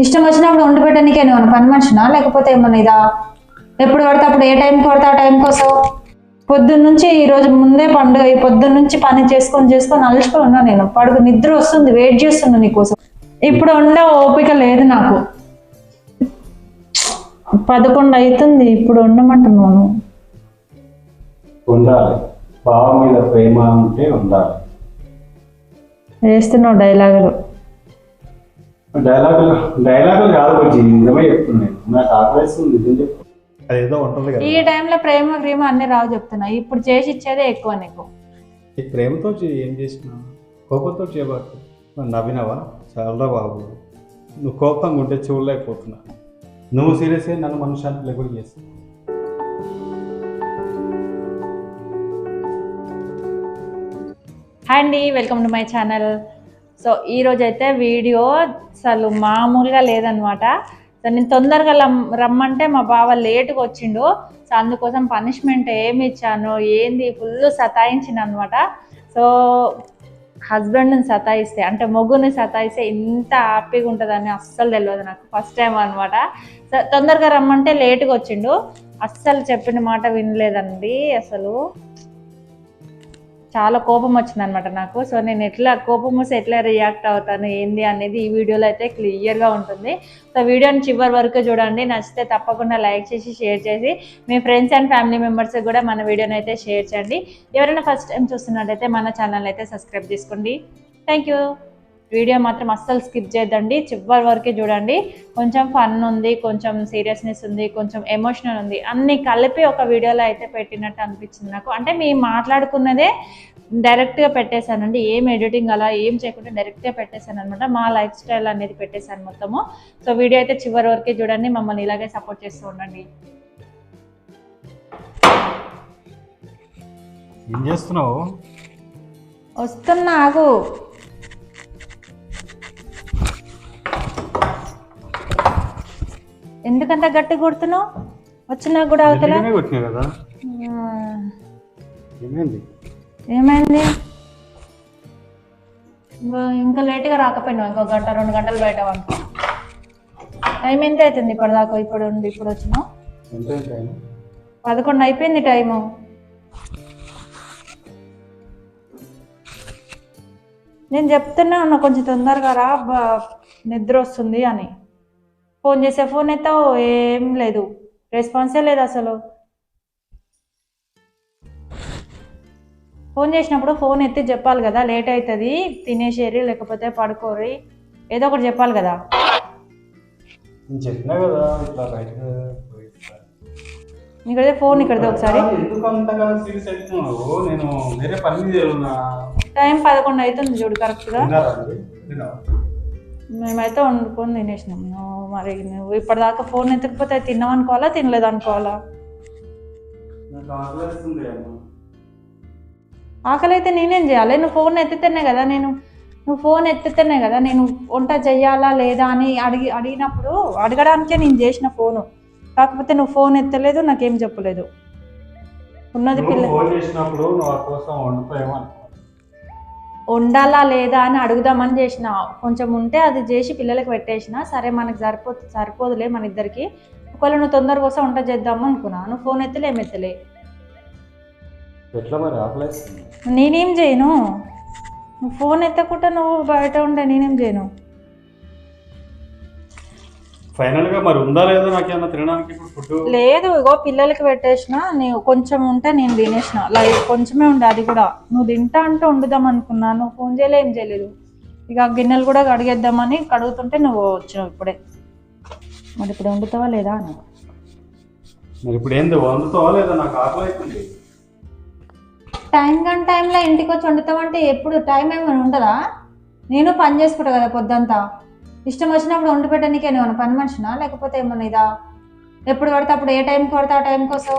ఇష్టం వచ్చినప్పుడు వండి పెట్టడానికే నువ్వు పని మనిషినా? లేకపోతే ఏమన్నా ఇదా? ఎప్పుడు పడితే అప్పుడు ఏ టైంకి పడితే ఆ టైం కోసం పొద్దున్న నుంచి ఈ రోజు ముందే పండుగ ఈ పొద్దున్న నుంచి పని చేసుకొని చేసుకొని అలసిపోయి ఉన్నా నేను. పడుకు నిద్ర వస్తుంది వెయిట్ చేస్తున్నా నీకోసం. ఇప్పుడు ఉండే ఓపిక లేదు నాకు. పదకొండు అవుతుంది ఇప్పుడు ఉండమంటున్నాను ఉండాలి. బావ మీద ప్రేమ ఉంటే ఉండాలి. వేస్తున్నావు డైలాగులు డైలాగులు డైలాగులు కాదు నిజమే చెప్తున్నాను నాకు ఆకలిస్తుంది నిజం చెప్పు. అదేదో ఉంటుంది కదా. ఈ టైంలో ప్రేమ ప్రేమ అన్ని రావు చెప్తున్నా. ఇప్పుడు చేసి ఇచ్చేదే ఎక్కువ నీకు. ఈ ప్రేమతో చే- ఏం చేసినా? కోపంతో చేయబాకు. మరి నవ్వినావా? చాలా బాబు. నువ్వు కోపంగా ఉంటే చూడలేకపోతున్నా. నువ్వు సీరియస్ అయ్యి నన్ను మనశ్శాంతి లేకుండా చేస్తావు. హాయ్ అండి welcome to my channel. So ఈ రోజు అయితే వీడియో అసలు మామూలుగా లేదనమాట సో నేను తొందరగా రమ్మంటే మా బావ లేటుగా వచ్చిండు. సో అందుకోసం పనిష్మెంట్ ఏమి ఇచ్చాను ఏంది ఫుల్ సతాయించిన అనమాట సో హస్బెండ్ని సతాయిస్తే అంటే మొగ్గుని సతాయిస్తే ఇంత హ్యాపీగా ఉంటుందని అస్సలు తెలియదు నాకు ఫస్ట్ టైం అనమాట సో తొందరగా రమ్మంటే లేటుగా వచ్చిండు. అస్సలు చెప్పిన మాట వినలేదండి అసలు. చాలా కోపం వచ్చింది అనమాట నాకు. సో నేను ఎట్లా కోపం వస్తే ఎట్లా రియాక్ట్ అవుతాను ఏంది అనేది ఈ వీడియోలో అయితే క్లియర్గా ఉంటుంది. సో వీడియోని చివరి వరకు చూడండి. నచ్చితే తప్పకుండా లైక్ చేసి షేర్ చేసి మీ ఫ్రెండ్స్ అండ్ ఫ్యామిలీ మెంబర్స్ కూడా మన వీడియోని అయితే షేర్ చేయండి. ఎవరైనా ఫస్ట్ టైం చూస్తున్నట్టయితే మన ఛానల్ అయితే సబ్స్క్రైబ్ చేసుకోండి. థ్యాంక్ యూ వీడియో మాత్రం అస్సలు స్కిప్ చేయొద్దండి. చివరి వరకే చూడండి. కొంచెం ఫన్ ఉంది కొంచెం సీరియస్నెస్ ఉంది కొంచెం ఎమోషనల్ ఉంది. అన్ని కలిపి ఒక వీడియోలో అయితే పెట్టినట్టు అనిపించింది నాకు. అంటే మేము మాట్లాడుకున్నదే డైరెక్ట్గా పెట్టేశానండి. ఏం ఎడిటింగ్ అలా ఏం చేయకుండా డైరెక్ట్గా పెట్టేశాను అనమాట మా లైఫ్ స్టైల్ అనేది పెట్టేశాను మొత్తము. సో వీడియో అయితే చివరి వరకే చూడండి. మమ్మల్ని ఇలాగే సపోర్ట్ చేస్తూ ఉండండి. ఏం చేస్తున్నావు? వస్తున్నా ఎందుకంత గట్టి కొడుతున్నావు? వచ్చినా కూడా అవతల? ఏమైంది? ఇంకా- లేట్గా రాకపోయినావు ఇంకో గంట రెండు గంటలు బయట వంట టైం ఎంత అవుతుంది ఇప్పటిదాకా? ఇప్పుడు ఇప్పుడు వచ్చినావు? పదకొండు అయిపోయింది టైము. నేను చెప్తున్నా ఉన్నా కొంచెం తొందరగా రా నిద్ర వస్తుంది అని. ఫోన్ చేసే ఫోన్ అయితే ఏం లేదు రెస్పాన్సే లేదు అసలు ఫోన్ చేసినప్పుడు ఫోన్ ఎత్తి చెప్పాలి కదా లేట్ అవుతుంది తినేసేరి లేకపోతే పడుకోరి ఏదో ఒకటి చెప్పాలి కదా. చెప్పినా కదా ఇక్కడే ఫోన్ ఇక్కడదే ఒకసారి. టైం పదకొండు అవుతుంది చూడు కరెక్ట్గా? మేమైతే వండుకొని తినేసినాం. మరి నువ్వు ఇప్పటిదాకా ఫోన్ ఎత్తకపోతే తిన్నావు అనుకోవాలా తినలేదు అనుకోవాలా. ఆకలి అయితే నేనేం చేయాలి? నువ్వు ఫోన్ ఎత్తితేనే కదా నేను నువ్వు ఫోన్ ఎత్తితేనే కదా నేను వంట చెయ్యాలా లేదా అని అడిగి అడిగినప్పుడు అడగడానికే నేను చేసిన ఫోను. కాకపోతే నువ్వు ఫోన్ ఎత్తలేదు నాకేం చెప్పలేదు. ఉన్నది పిల్ల ఫోన్ చేసినప్పుడు కోసం వండాలా లేదా అని అడుగుదామని చేసిన. కొంచెం ఉంటే అది చేసి పిల్లలకి పెట్టేసిన సరే మనకి సరిపో సరిపోదులే మన ఇద్దరికి. ఒకవేళ నువ్వు తొందరగా వస్తే వంట చేద్దాము అనుకున్నా. నువ్వు ఫోన్ ఎత్తలే ఏం ఎత్తలే. నేనేం చేయను? నువ్వు ఫోన్ ఎత్తకుండా నువ్వు బయట ఉండే నేనేం చేయను? ఫైనల్గా మరి ఉందా లేదా నాకేమన్నా తినడానికి ఇప్పుడు ఫుడ్ లేదు ఇగో పిల్లలకి పెట్టేసిన నేను కొంచెం ఉంటే నేను తినేసిన. లైట్ కొంచెమే ఉండే అది కూడా. నువ్వు తింటా అంటే వండుదాం అనుకున్నా నువ్వు ఫోన్ చేయలే ఏం చేయలేదు. ఇక గిన్నెలు కూడా కడిగేద్దామని కడుగుతుంటే నువ్వు వచ్చినావు ఇప్పుడే. మరి ఇప్పుడు వండుతావా లేదా అని మరి ఇప్పుడు ఏంది వండుతావా లేదా? నాకు ఆకలి అవుతుంది టైం కానీ టైంలో ఇంటికి వచ్చి వండుతామంటే ఎప్పుడు టైం ఏమైనా ఉంటుందా నేను పని చేసుకుంటా కదా పొద్దంతా. ఇష్టం వచ్చినప్పుడు వండి పెట్టడానికే ఏమైనా పని మనిషినా? లేకపోతే ఏమన్నా ఇదా? ఎప్పుడు పడితే అప్పుడు ఏ టైంకి పడితే ఆ టైం కోసం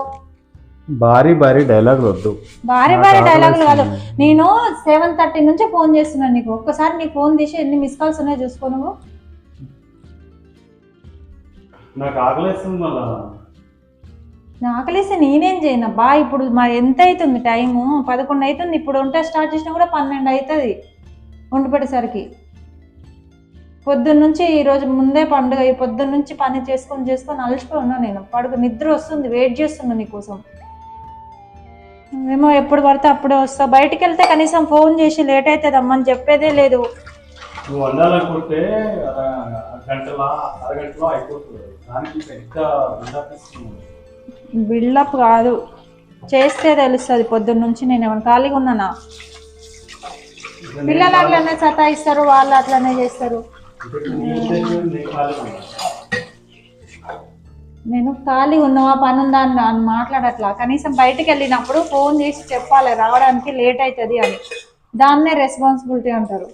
భారీ భారీ డైలాగ్ వద్దు. భారీ భారీ డైలాగులు కాదు. నేను సెవెన్ థర్టీ నుంచి ఫోన్ చేస్తున్నాను నీకు. ఒక్కసారి నీ ఫోన్ తీసి ఎన్ని మిస్ కాల్స్ ఉన్నాయో చూసుకో నువ్వు. నాకు ఆకలిస్తుంది మళ్ళా. నేనేం చేయను. బా ఇప్పుడు మరి ఎంత అవుతుంది టైము? పదకొండు అవుతుంది ఇప్పుడు వంట స్టార్ట్ చేసినా కూడా పన్నెండు అవుతుంది వండి పెట్టేసరికి. పొద్దున్న నుంచి ఈ రోజు ముందే పండుగ ఈ పొద్దున్న నుంచి పని చేసుకొని చేసుకొని అలసిపోయి ఉన్నా నేను. పడుకు నిద్ర వస్తుంది వెయిట్ చేస్తున్నా నీకోసం. ఏమో ఎప్పుడు పడితే అప్పుడే వస్తా. బయటికి వెళ్తే కనీసం ఫోన్ చేసి లేట్ అవుతుంది అమ్మని చెప్పేదే లేదు. నువ్వు వండాలనుకుంటే అర- గంటల అరగంటలో అయిపోతుంది. దానికి పెద్ద బిల్డప్ ఇస్తున్నావు. బిల్డప్ కాదు. చేస్తే తెలుస్తుంది పొద్దున్న నుంచి నేను ఏమైనా ఖాళీగా ఉన్నానా? పిల్లలు అట్లనే సతాయిస్తారు వాళ్ళు అట్లనే చేస్తారు. నేను ఖాళీ ఉన్నావా? పని ఉందా అని అని మాట్లాడట్లా. కనీసం బయటికి వెళ్ళినప్పుడు ఫోన్ చేసి చెప్పాలి రావడానికి లేట్ అవుతుంది అని. దాన్నే రెస్పాన్సిబిలిటీ అంటారు.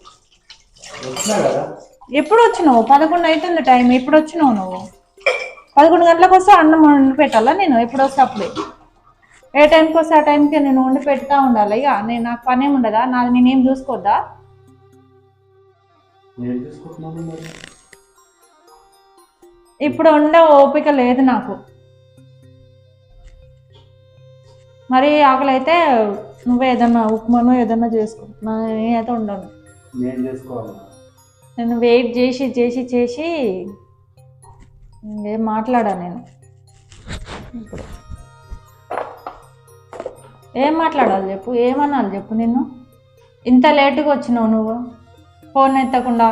ఎప్పుడు వచ్చినావు? పదకొండు అవుతుంది టైం. ఎప్పుడు వచ్చినావు నువ్వు? పదకొండు గంటలకు వస్తే అన్నం వండి పెట్టాలా నేను? ఎప్పుడు వస్తే అప్పుడే? ఏ టైంకి వస్తే ఆ టైంకి నేను వండి పెడతా ఉండాలి. ఇక నేను నాకు పని ఏమి ఉండదా? నాది నేనేం చూసుకోవద్దా మరి. ఇప్పుడు ఉండే ఓపిక లేదు నాకు. మరి ఆకలి అయితే నువ్వే ఏదన్నా ఉప్మాను ఏదన్నా చేసుకో నా నేనైతే ఉండను. నేను చేసుకోవాలి నేను వెయిట్ చేసి చేసి చేసి ఏం మాట్లాడా నేను? ఇప్పుడు ఏం మాట్లాడాలి చెప్పు? ఏమనాలి చెప్పు నిన్ను? ఇంత లేటుగా వచ్చినావు నువ్వు? ఫోన్ ఎత్తకుండా?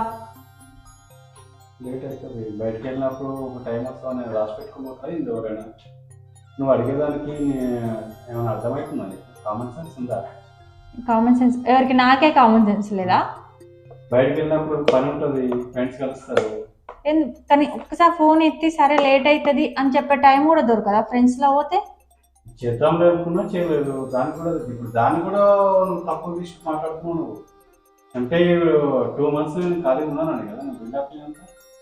లేట్ అవుతుంది బయటకు వెళ్ళినప్పుడు ఒక టైం వస్తావు నేను రాసి ఇది ఎవరైనా? నువ్వు అడిగేదానికి ఏమైనా అర్థమవుతుందా కామన్ సెన్స్ ఉందా? కామన్ సెన్స్ ఎవరికి? నాకే కామన్ సెన్స్ లేదా? బయటకు వెళ్ళినప్పుడు పని ఉంటుంది. ఫ్రెండ్స్ కలుస్తారు. కానీ ఒక్కసారి ఫోన్ ఎత్తి సరే లేట్ అవుతుంది అని చెప్పే టైం కూడా దొరకదా? ఫ్రెండ్స్లో పోతే? చేద్దాం అనుకున్నా చేయలేదు. దాన్ని కూడా ఇప్పుడు దాన్ని కూడా నువ్వు తక్కువ తీసి మాట్లాడుతున్నావు నువ్వు. అంటే టూ మంత్స్ నేను ఖాళీ ఉన్నాను కదా నువ్వు బిల్డప్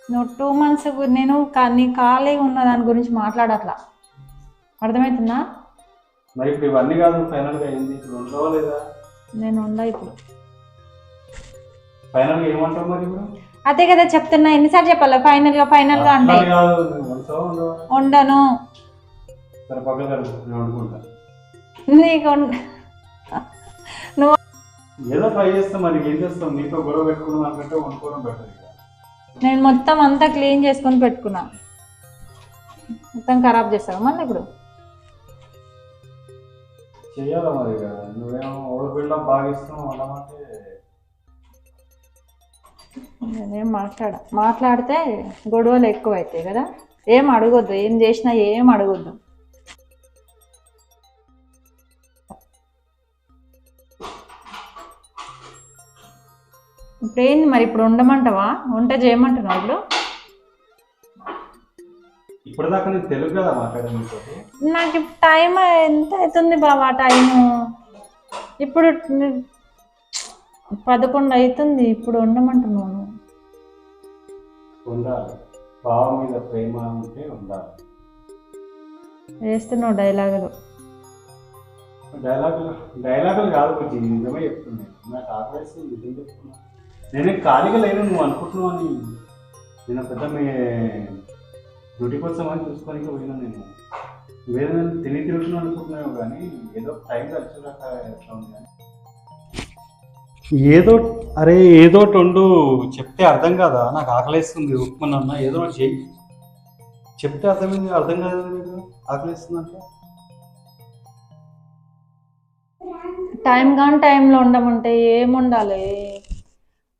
నువ్వు టూ మంత్స్ నేను నీ ఖాళీగా ఉన్న దాని గురించి మాట్లాడట్లా. అర్థమవుతుందా మరి ఇప్పుడు ఇవన్నీ కాదు ఫైనల్గా అయింది ఇప్పుడు ఉండవా లేదా? నేను ఉండ ఇప్పుడు. ఫైనల్గా ఏమంటావు మరి ఇప్పుడు? అదే కదా చెప్తున్నా ఎన్నిసార్లు చెప్పాలి? ఫైనల్గా ఫైనల్గా అంటే. నువ్వు ఉండను. నీకు ఉండ- ఏదో ట్రై చేస్తాం మరి? ఏం చేస్తాం నీతో గొడవ పెట్టుకున్నాం అనుకుంటే వండుకోవడం బెటర్ ఇక. నేను మొత్తం అంతా క్లీన్ చేసుకొని పెట్టుకున్నా. మొత్తం ఖరాబ్ చేస్తాను మళ్ళీ ఇప్పుడు? చెయ్యాలా మరి ఇక? నువ్వేమో బిల్డప్ బాగా అన్నమాటే నేనేం మాట్లాడ మాట్లాడితే గొడవలు ఎక్కువ అవుతాయి కదా? ఏం అడగొద్దు ఏం చేసినా ఏం అడగొద్దు. ఇప్పుడు ఏంది మరి ఇప్పుడు ఉండమంటావా? వంట చేయమంటున్నావు ఇప్పుడు? ఇప్పటిదాకా నేను తెలుగు కదా మాట్లాడాను నీతో. నాకు టైం ఎంత అవుతుంది బాబా టైము? ఇప్పుడు పదకొండు అవుతుంది ఇప్పుడు ఉండమంటున్నావు నువ్వు. ఉండాలి. బావ మీద ప్రేమ ఉంటే ఉండాలి. వేస్తున్నావు డైలాగులు. డైలాగులు డైలాగులు కాదు నిజమే చెప్తున్నాను నాకు ఆకలేసి నిజం చెప్తున్నా. నేనే ఖాళీగా లేను నువ్వు అనుకుంటున్నావు అని. నేను పెద్ద మీ డ్యూటీ కోసం అని చూసుకోనికి పోయినా నేను. నువ్వేదైనా తిని తిరుగుతున్నావు అనుకుంటున్నావు కానీ ఏదో టైం కలిసినాక ఎట్లా ఉంది కానీ ఏదో అరే ఏదో వండు చెప్తే అర్థం కాదా? నాకు ఆకలేస్తుంది ఉప్మనన్నా ఏదో ఒకటి చెయ్యి. చెప్తే అర్థమైంది అర్థం కాదు మీకు ఆకలిస్తుంది అంటే టైం కానీ టైంలో ఉండమంటే ఏం ఉండాలి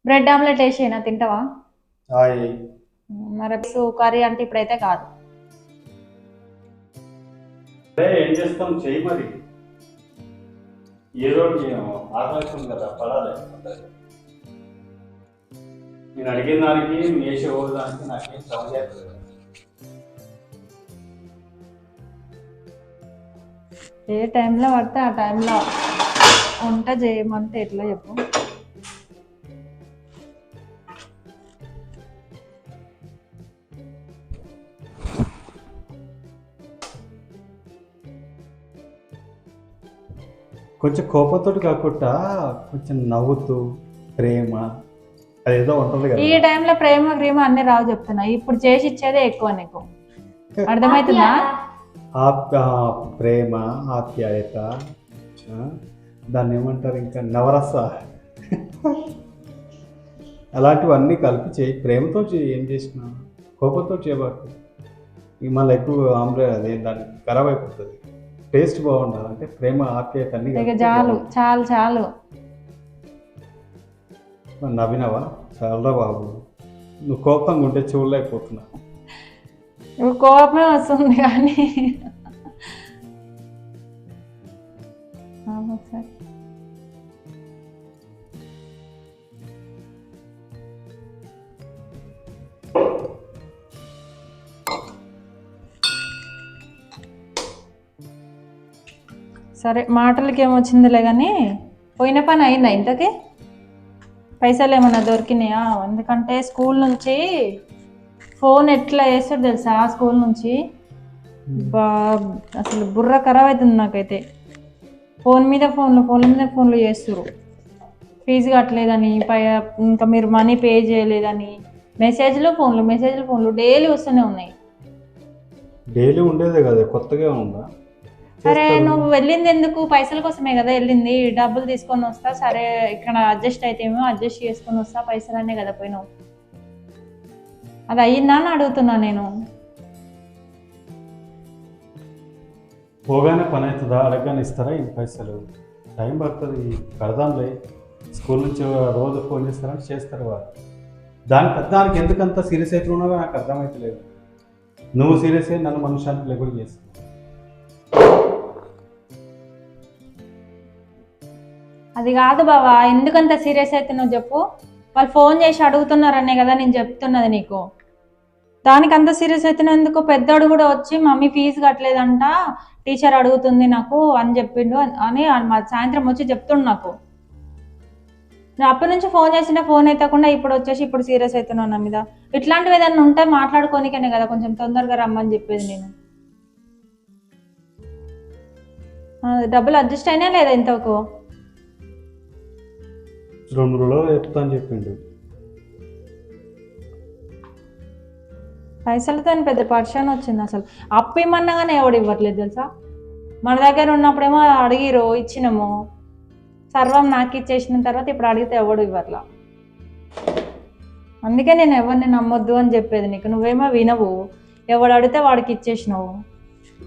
బ్రెడ్ ఆమ్లెట్ వేసేనా తింటావా? హాయ్. మరి కర్రీ అంటే ఇప్పుడైతే కాదు. ఏం చేస్తాం? చెయ్యి మరి. ఏదో కదా పడాలి. నేను అడిగిన దానికి వేసే దానికి నాకేం ఏ టైంలో పడితే ఆ టైంలో వంట చేయమంటే ఎట్లా చెప్పు? కొంచెం కోపంతో కాకుండా కొంచెం నవ్వుతూ ప్రేమ అదేదో ఉంటుంది ఈ టైంలో ప్రేమ ప్రేమ అన్ని రావు చెప్తున్నా. ఇప్పుడు చేసి ఇచ్చేదే ఎక్కువ నీకు. అర్థమవుతుందా? ప్రేమ ఆప్యాయత దాన్ని ఏమంటారు ఇంకా? నవరస. అలాంటివన్నీ కలిపి చేయి. ప్రేమతో చేయి. ఏం చేసినా. కోపంతో చేయబాకు. మళ్ళీ ఎక్కువ ఆమ్లే అదే దాన్ని ఖరాబ్ అయిపోతుంది. టేస్ట్ బాగుండాలి. అంటే ప్రేమ ఆప్యాయత అన్ని చాలు చాలు చాలు. నవ్వినావా? చాలరా బాబు. నువ్వు కోపంగా ఉంటే చూడలేకపోతున్నా. ఇప్పుడు కోపమే వస్తుంది కానీ సరే మాటలకి ఏమొచ్చిందిలే కానీ పోయిన పని అయిందా ఇంతకీ? పైసలు ఏమన్నా దొరికినాయా? ఎందుకంటే స్కూల్ నుంచి ఫోన్ ఎట్లా చేస్తాడు తెలుసా స్కూల్ నుంచి? బా అసలు బుర్ర ఖరాబ్ అవుతుంది నాకైతే. ఫోన్ మీద ఫోన్లు ఫోన్ల మీద ఫోన్లు చేస్తారు ఫీజు కట్టలేదని పై ఇంకా మీరు మనీ పే చేయలేదని. మెసేజ్లు ఫోన్లు మెసేజ్లు ఫోన్లు డైలీ వస్తూనే ఉన్నాయి. డైలీ ఉండేదే కదా కొత్తగా ఉందా? సరే చేస్తారు. నువ్వు వెళ్ళింది ఎందుకు? పైసల కోసమే కదా వెళ్ళింది. డబ్బులు తీసుకొని వస్తా సరే ఇక్కడ అడ్జస్ట్ అయితేమో అడ్జస్ట్ చేసుకొని వస్తా పైసలనే కదా పోయినావు. అది అయ్యిందా అని అడుగుతున్నా నేను. పోగానే పని అవుతుందా? అడగగానే ఇస్తారా ఈ పైసలు? టైం పడుతుంది కడదాంలే. స్కూల్ నుంచి రోజు ఫోన్ చేస్తారంటే చేస్తారు వాళ్ళు. దానికి దానికి ఎందుకంత సీరియస్ అవుతున్నావో నాకు అర్థమవుతలేదు నువ్వు సీరియస్ అయ్యి నన్ను మనుషానికి లేకుండా చేస్తున్నావు. అది కాదు బావా ఎందుకంత సీరియస్ అవుతున్నావు చెప్పు. వాళ్ళు ఫోన్ చేసి అడుగుతున్నారనే కదా నేను చెప్తున్నది నీకు. దానికి అంత సీరియస్ అవుతున్నావు ఎందుకు? పెద్దోడు కూడా వచ్చి మమ్మీ ఫీజు కట్టలేదంట టీచర్ అడుగుతుంది నాకు అని చెప్పిండు అని మా సాయంత్రం వచ్చి చెప్తుండు నాకు. నేను అప్పటి నుంచి ఫోన్ చేసిన ఫోన్ ఎత్తకుండా ఇప్పుడు వచ్చేసి ఇప్పుడు సీరియస్ అవుతున్నావు నా మీద. ఇట్లాంటివి ఏదైనా ఉంటే మాట్లాడుకోనికనే కదా కొంచెం తొందరగా రమ్మని చెప్పేది నేను. డబ్బులు అడ్జస్ట్ అయినా లేదా ఇంతకు రెండు రోజులు చెప్తా అని చెప్పిండు. పైసలతో పెద్ద పర్షన్ వచ్చింది అసలు. అప్పు ఇమ్మన్నాగానే ఎవడు ఇవ్వట్లేదు తెలుసా? మన దగ్గర ఉన్నప్పుడేమో అడిగిరు ఇచ్చినాము. సర్వం నాకు ఇచ్చేసిన తర్వాత ఇప్పుడు అడిగితే ఎవడు ఇవ్వట్లా? అందుకే నేను ఎవరిని నమ్మొద్దు అని చెప్పేది నీకు. నువ్వేమో వినవు. ఎవడు అడిగితే వాడికి ఇచ్చేసినావు.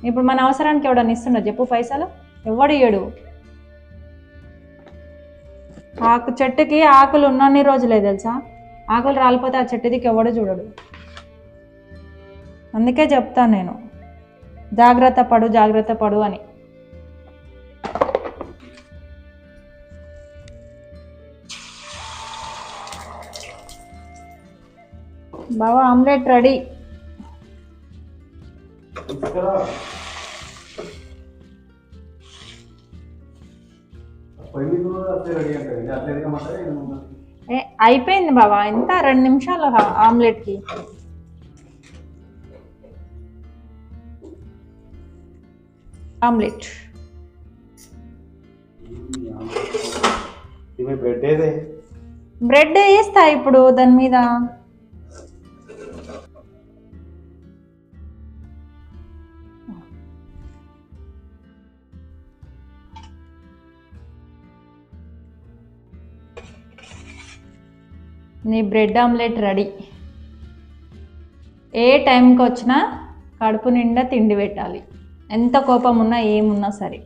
ఇప్పుడు మన అవసరానికి ఎవడని ఇస్తున్నావు చెప్పు పైసలు? ఎవడు ఇయ్యడు? ఆకు చెట్టుకి ఆకులు ఉన్నన్ని రోజులే తెలుసా? ఆకులు రాలిపోతే ఆ చెట్టు దిక్కు ఎవడు చూడడు. అందుకే చెప్తాను నేను. జాగ్రత్త పడు జాగ్రత్త పడు అని. బావా ఆమ్లెట్ రెడీ. అయిపోయింది బావా. ఎంత? రెండు నిమిషాలు ఆమ్లెట్కి ఆమ్లెట్ బ్రెడ్ వేస్తా ఇప్పుడు దాని మీద? నీ బ్రెడ్ ఆమ్లెట్ రెడీ. ఏ టైంకి వచ్చినా కడుపు నిండా తిండి పెట్టాలి. ఎంత కోపం ఉన్నా ఏమున్నా సరే.